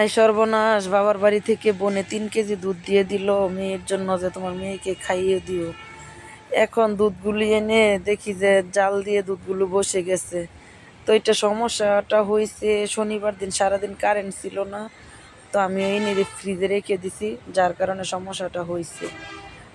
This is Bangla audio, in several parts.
এই সর্বনাশ, বাবার বাড়ি থেকে বনে তিন কেজি দুধ দিয়ে দিল মেয়ের জন্য যে তোমার মেয়েকে খাইয়ে দিও। এখন দুধগুলি এনে দেখি যে জাল দিয়ে দুধগুলো বসে গেছে। তো এটা সমস্যাটা হয়েছে শনিবার দিন সারাদিন কারেন্ট ছিল না, তো আমি এনে ফ্রিজে রেখে দিছি, যার কারণে সমস্যাটা হয়েছে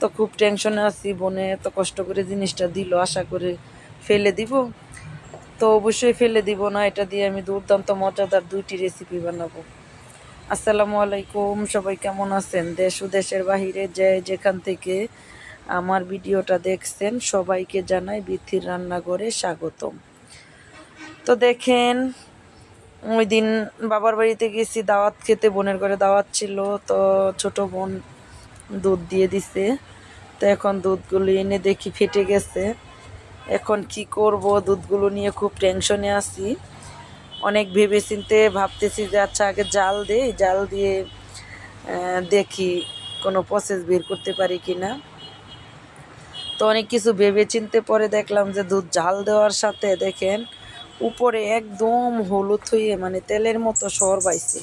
তো খুব টেনশনে আছি, বনে এত কষ্ট করে জিনিসটা দিল, আশা করে ফেলে দিব। তো অবশ্যই ফেলে দিব, না এটা দিয়ে আমি দুর্দান্ত মজাদার দুইটি রেসিপি বানাবো। আসসালামু আলাইকুম, সবাই কেমন আছেন? দেশ ও দেশের বাহিরে যে যেখান থেকে আমার ভিডিওটা দেখছেন, সবাইকে জানাই বিথির রান্নাঘরে স্বাগতম। তো দেখেন, ওই দিন বাবার বাড়িতে গেছি, দাওয়াত খেতে, বোনের ঘরে দাওয়াত ছিল, তো ছোট বোন দুধ দিয়ে দিছে। তো এখন দুধগুলো এনে দেখি ফেটে গেছে। এখন কি করব, দুধগুলো নিয়ে খুব টেনশনে আছি। অনেক ভেবে চিনতে ভাবতেছি যে আচ্ছা আগে জাল দেই, জাল দিয়ে দেখি কোনো প্রসেস বের করতে পারি কি না তো অনেক কিছু ভেবে চিনতে পরে দেখলাম যে দুধ জাল দেওয়ার সাথে দেখেন উপরে একদম হলুদ হয়ে মানে তেলের মতো সর বাইছে।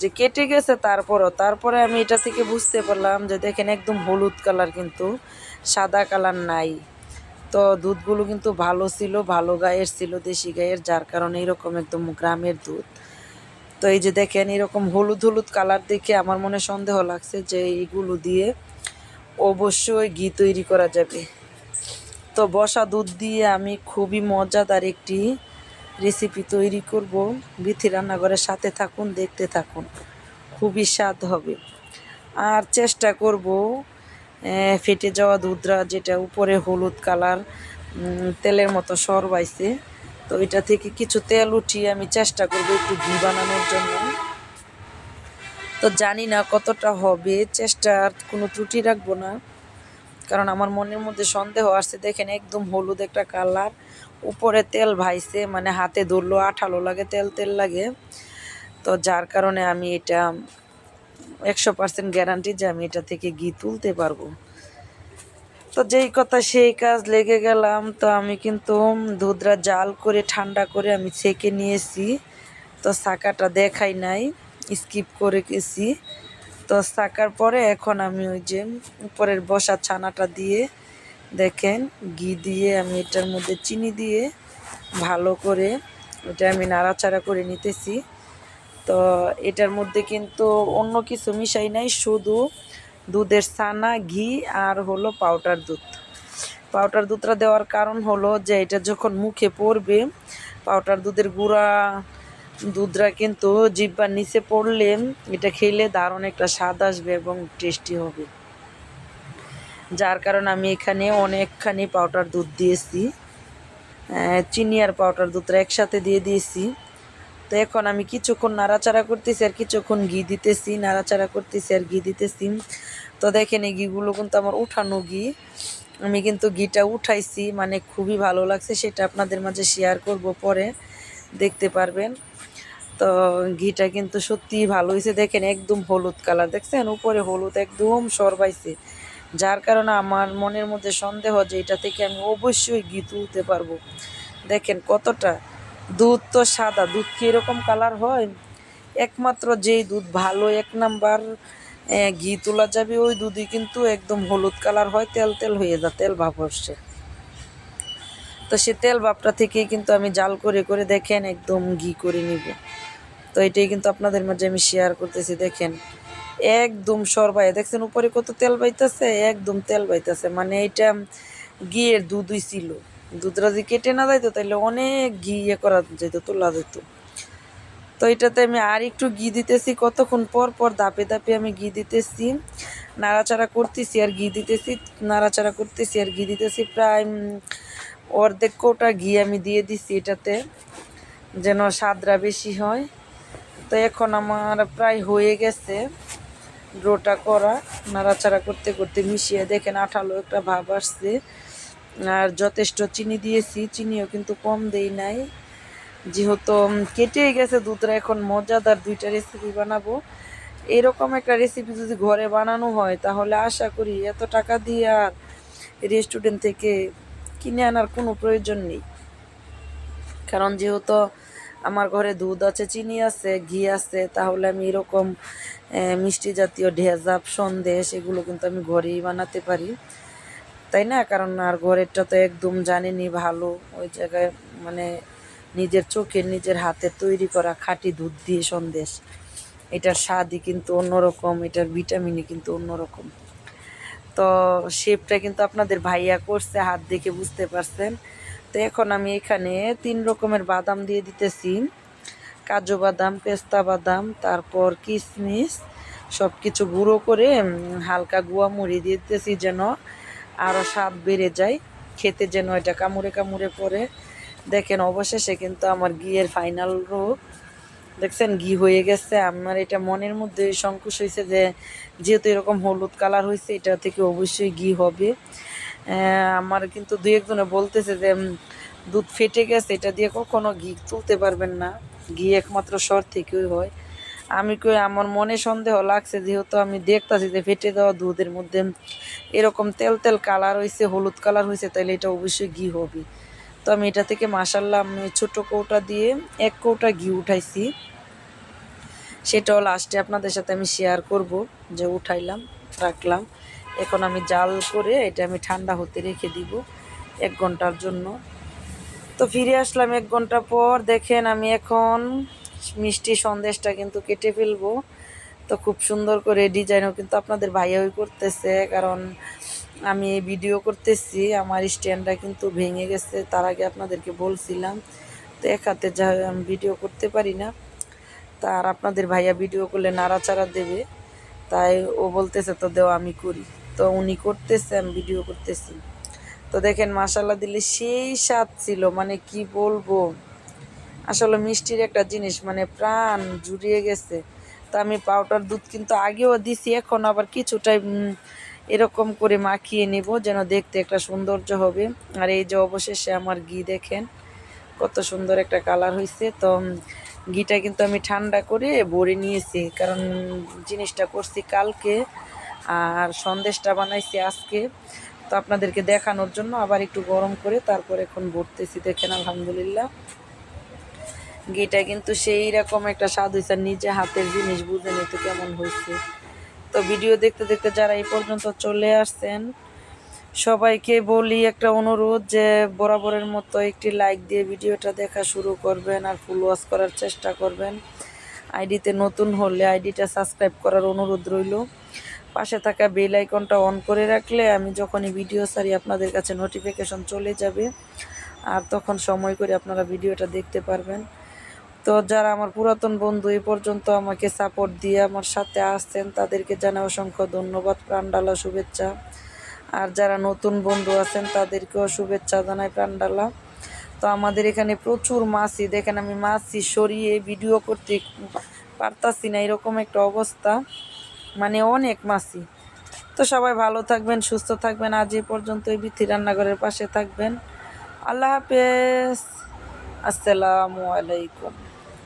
যে কেটে গেছে তারপরও, তারপরে আমি এটা থেকে বুঝতে পারলাম যে, দেখেন একদম হলুদ কালার কিন্তু, সাদা কালার নাই। তো দুধগুলো কিন্তু ভালো ছিল, ভালো গায়ের ছিল, দেশি গায়ের, যার কারণে এরকম একদম গ্রামের দুধ। তো এই যে দেখেন, এরকম হলুদ হলুদ কালার দেখে আমার মনে সন্দেহ লাগছে যে এইগুলো দিয়ে অবশ্যই ঘি তৈরি করা যাবে। তো বসা দুধ দিয়ে আমি খুবই মজাদার একটি রেসিপি তৈরি করব। বিথি রান্নাঘরের সাথে থাকুন, দেখতে থাকুন। খুবই স্বাদ হবে। আর চেষ্টা করব ফেটে যাওয়া দুধরা যেটা উপরে হলুদ কালার তেলের মতো সর বাইছে। তো এটা থেকে কিছু তেল উঠিয়ে আমি চেষ্টা করব একটু ঘি বানানোর জন্য। তো জানি না কতটা হবে চেষ্টার কোনো ত্রুটি রাখব না। কারণ আমার মনের মধ্যে সন্দেহ আসছে, দেখেন একদম হলুদ একটা কালার, উপরে তেল ভাইছে মানে হাতে ধরলো, আঠালো লাগে, তেল তেল লাগে। তো যার কারণে আমি এটা একশো পার্সেন্ট গ্যারান্টি যে আমি এটা থেকে ঘি তুলতে পারব। তো যেই কথা সেই কাজ লেগে গেলাম, তো আমি কিন্তু দুধরা জাল করে, ঠান্ডা করে আমি ছেঁকে নিয়েছি। তো সাকাটা দেখাই নাই স্কিপ করে গেছি। তো সাকার পরে এখন আমি ওই যে উপরের বসা ছানাটা দিয়ে দেখেন, ঘি দিয়ে আমি এটার মধ্যে চিনি দিয়ে ভালো করে এটা আমি নাড়াচাড়া করে নিতেছি। তো এটার মধ্যে কিন্তু অন্য কিছু মিশাই নাই, শুধু দুধের ছানা, ঘি আর হলো পাউডার দুধ। পাউডার দুধটা দেওয়ার কারণ হলো যে এটা যখন মুখে পড়বে পাউডার দুধের গুঁড়া দুধরা কিন্তু জিব্বার নিচে পড়লে এটা খেলে দারুণ একটা স্বাদ আসবে এবং টেস্টি হবে। যার কারণে আমি এখানে অনেকখানি পাউডার দুধ দিয়েছি। চিনি আর পাউডার দুধটা একসাথে দিয়ে দিয়েছি। তো এখন আমি কিছুক্ষণ নাড়াচাড়া করতেছি আর কিছুক্ষণ ঘি দিতেছি, নাড়াচাড়া করতেছি আর ঘি দিতেছি। তো দেখেন এই ঘিগুলো কিন্তু আমার উঠানো ঘি। আমি কিন্তু ঘিটা উঠাইছি মানে খুবই ভালো লাগছে, সেটা আপনাদের মাঝে শেয়ার করব পরে, দেখতে পারবেন। তো ঘিটা কিন্তু সত্যিই ভালো হয়েছে দেখেন একদম হলুদ কালার, দেখছেন? উপরে হলুদ একদম সরবাইছে যার কারণে আমার মনের মধ্যে সন্দেহ যে এটা থেকে আমি অবশ্যই ঘি তুলতে পারব। দেখেন কতটা দুধ তো সাদা, দুধ কি এরকম কালার হয়? একমাত্র যেই দুধ ভালো, এক নাম্বার ঘি তোলা যাবে, ওই দুধই কিন্তু একদম হলুদ কালার হয়, তেল তেল হয়ে যায়, তেল ভাব হচ্ছে তো সে তেল ভাবটা থেকেই কিন্তু আমি জাল করে করে দেখেন, একদম ঘি করে নিব। তো এটাই কিন্তু আপনাদের মাঝে আমি শেয়ার করতেছি, দেখেন। একদম সরবাই দেখছেন উপরে কত তেল বাইতেছে? একদম তেল বাইতেছে মানে এটা ঘিয়ের দুধই ছিল। দুধরা যদি কেটে না যাইতো তাহলে অনেক ঘি ইয়ে করা যেত তোলা যেত তো এটাতে আমি আর একটু ঘি দিতেছি, কতক্ষণ পর পর ধাপে ধাপে আমি ঘি দিতেছি। নাড়াচাড়া করতেছি আর ঘি দিতেছি, নাড়াচাড়া করতেছি আর ঘি দিতেছি, প্রায় অর্ধেক কোটা ঘি আমি দিয়ে দিছি এটাতে, যেন স্বাদরা বেশি হয়। তো এখন আমার প্রায় হয়ে গেছে ডোটা করা। নাড়াচাড়া করতে করতে মিশিয়ে দেখেন আঠালো একটা ভাব আসছে। আর যথেষ্ট চিনি দিয়েছি, চিনিও কিন্তু কম দেই নাই। যেহেতু কেটেই গেছে দুধটা, এখন মজাদার দুইটা রেসিপি বানাবো। এরকম একটা রেসিপি যদি ঘরে বানানো হয়, তাহলে আশা করি এত টাকা দিয়ে আর রেস্টুরেন্ট থেকে কিনে আনার কোনো প্রয়োজন নেই। কারণ যেহেতু আমার ঘরে দুধ আছে, চিনি আছে, ঘি আছে, তাহলে আমি এরকম মিষ্টি জাতীয় ঢেজাব সন্দেশ, এগুলো কিন্তু আমি ঘরেই বানাতে পারি। তাই না? কারণ আর ঘরেরটা তো একদম জানেনি ভালো। ওই জায়গায় মানে নিজের চোখের নিজের হাতে তৈরি করা খাঁটি দুধ দিয়ে সন্দেশ। এটার স্বাদই কিন্তু অন্যরকম, এটার ভিটামিনই কিন্তু অন্যরকম। তো শেপটা কিন্তু আপনাদের ভাইয়া করছে, হাত দেখে বুঝতে পারছেন। তো এখন আমি এখানে তিন রকমের বাদাম দিয়ে দিতেছি। কাজু বাদাম, পেস্তা বাদাম, তারপর কিশমিশ সব কিছু গুঁড়ো করে হালকা গুয়া মুড়ি দিয়ে দিতেছি যেন আরও স্বাদ বেড়ে যায়। খেতে যেন এটা কামড়ে কামড়ে পরে দেখেন, অবশেষে কিন্তু আমার ঘিয়ের ফাইনাল রূপ দেখছেন, ঘি হয়ে গেছে। আমার এটা মনের মধ্যে সংকোচ হয়েছে যে, যেহেতু এরকম হলুদ কালার হয়েছে, এটা থেকে অবশ্যই ঘি হবে। আমার কিন্তু দু একজনে বলতেছে যে দুধ ফেটে গেছে, এটা দিয়ে কখনো ঘি তুলতে পারবেন না। ঘি একমাত্র সর থেকেই হয়। আমি কই, আমার মনে সন্দেহ লাগছে, যেহেতু আমি দেখতাছি যে ফেটে দেওয়া দুধের মধ্যে এরকম তেল তেল কালার হয়েছে হলুদ কালার হয়েছে তাহলে এটা অবশ্যই ঘি হবে। তো আমি এটা থেকে মাসাল্লাহ আমি ছোট কৌটা দিয়ে এক কৌটা ঘি উঠাইছি। সেটাও লাস্টে আপনাদের সাথে আমি শেয়ার করব, যে উঠাইলাম, রাখলাম। এখন আমি জাল করে এটা আমি ঠান্ডা হতে রেখে দিব এক ঘণ্টার জন্য। তো ফিরে আসলাম এক ঘণ্টা পর, দেখেন আমি এখন মিষ্টি সন্দেশটা কিন্তু কেটে ফেলব। তো খুব সুন্দর করে ডিজাইনও কিন্তু আপনাদের ভাইয়াই করতেছে, কারণ আমি ভিডিও করতেছি, আমার স্ট্যান্ডটা কিন্তু ভেঙে গেছে, তার আগে আপনাদেরকে বলছিলাম। তো এক হাতে যা ভিডিও করতে পারি না তার আপনাদের ভাইয়া ভিডিও করলে নাড়াচাড়া দেবে, তাই ও বলতেছে তো দেও আমি করি। তো উনি করতেছে, আমি ভিডিও করতেছি। তো দেখেন মাসাল্লা দিলে সেই স্বাদ ছিল মানে কি বলব? আসলে মিষ্টির একটা জিনিস মানে প্রাণ জুড়িয়ে গেছে। তো আমি পাউডার দুধ কিন্তু আগেও দিছি, এখন আবার কিছুটাই এরকম করে মাখিয়ে নেব যেন দেখতে একটা সৌন্দর্য হবে। আর এই যে অবশেষে আমার ঘি দেখেন, কত সুন্দর একটা কালার হয়েছে তো ঘিটা কিন্তু আমি ঠান্ডা করে ভরে নিয়েছি, কারণ জিনিসটা করছি কালকে আর সন্দেশটা বানাইছি আজকে। তো আপনাদেরকে দেখানোর জন্য আবার একটু গরম করে তারপর এখন ভরতেছি। দেখেন, আলহামদুলিল্লাহ। ঘিটা কিন্তু সেই রকম একটা স্বাদ হয়েছে নিজে হাতের জিনিস বুঝে নিতে কেমন হয়েছে তো ভিডিও দেখতে দেখতে যারা এই পর্যন্ত চলে আসছেন, সবাইকে বলি একটা অনুরোধ যে বরাবরের মতো একটি লাইক দিয়ে ভিডিওটা দেখা শুরু করবেন আর ফুল ওয়াশ করার চেষ্টা করবেন। আইডিতে নতুন হলে আইডিটা সাবস্ক্রাইব করার অনুরোধ রইল। পাশে থাকা বেল আইকনটা অন করে রাখলে আমি যখনই ভিডিও সারি আপনাদের কাছে নোটিফিকেশন চলে যাবে। আর তখন সময় করে আপনারা ভিডিওটা দেখতে পারবেন। তো যারা আমার পুরাতন বন্ধু এই পর্যন্ত আমাকে সাপোর্ট দিয়ে আমার সাথে আসছেন, তাদেরকে জানাই অসংখ্য ধন্যবাদ, প্রাণডালা শুভেচ্ছা। আর যারা নতুন বন্ধু আছেন, তাদেরকেও শুভেচ্ছা জানাই প্রাণডালা। তো আমাদের এখানে প্রচুর মাছই দেখেন আমি মাছই সরিয়ে ভিডিও করতে পারতাছি না, এরকম একটা অবস্থা। মানে অনেক মাছই তো সবাই ভালো থাকবেন, সুস্থ থাকবেন, আজ এই পর্যন্ত এই বিথি রান্নাঘরের পাশে থাকবেন। আল্লাহ হাফেজ। আসসালামু আলাইকুম।